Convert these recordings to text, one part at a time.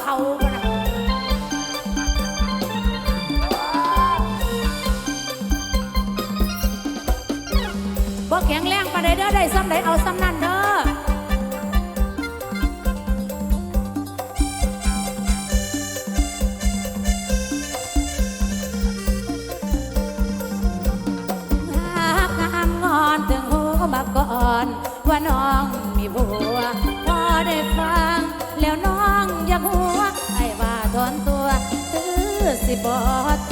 เขาบ่นะบ่แข็งแรงปานใดเด้อได้ซ้ำใดเอาซ้ำนั่นเด้อ สิบอทั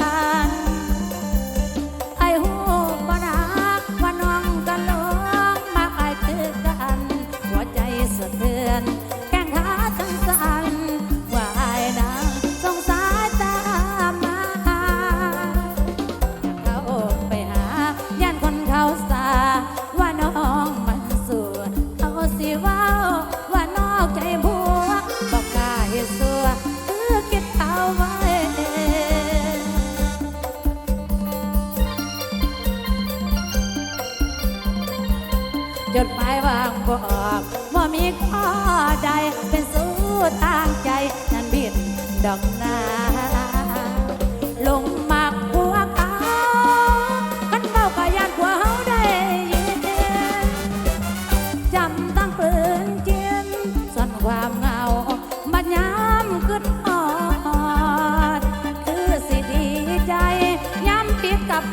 จดหมายวางบอกว่ามีข้อใดเป็นสู้ทางใจนั้นบินดอกนาลงมากหัวเขากันเบากะยานหัวเฮาได้ยินจำตั้งปืนจิ้มซ่อนความเหงาบัดยามขึ้นหอดคือสิดีใจย้ำปิดกับ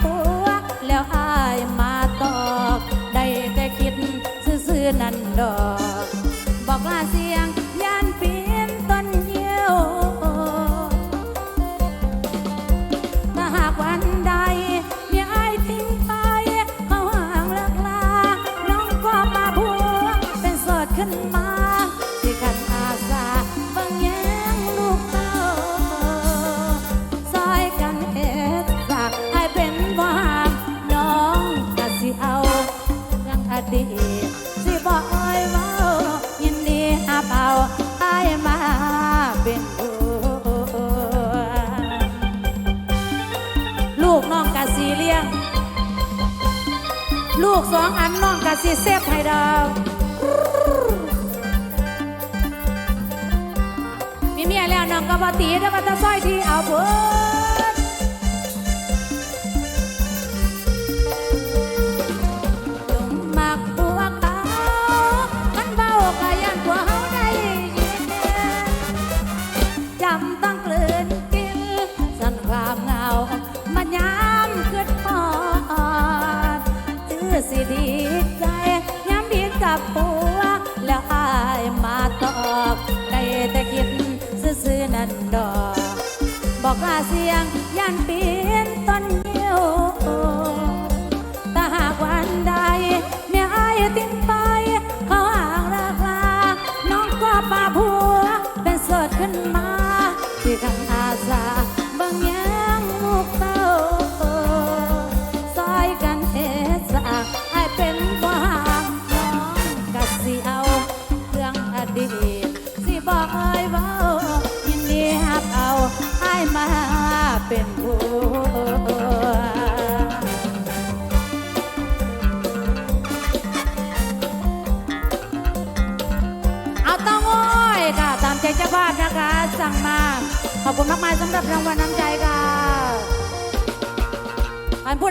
บอกลาเสี ลูกสองอันน้องกะสิเซฟให้ดาวมีเมียแล้วน้องก็บ่ตีแล้วก็ตะซอยที่เอาเบิ ดใจย้ำดีกับผัว แล้วอายมาตอบได้แต่คิดซื่อนั่นดอก บอกลาเสียงย่านเปลี่ยนต้นเยี่ยวถ้าหากวันใดแม่อายทิ้งไป เขาห่างรักลา น้องก็ป่าผัว เป็นโสดขึ้นมาที่ขันอาสาบางแย้ง เจ้าภาพนะคะ สั่งมา ขอบคุณมากมายสำหรับรางวัลน้ำใจค่ะ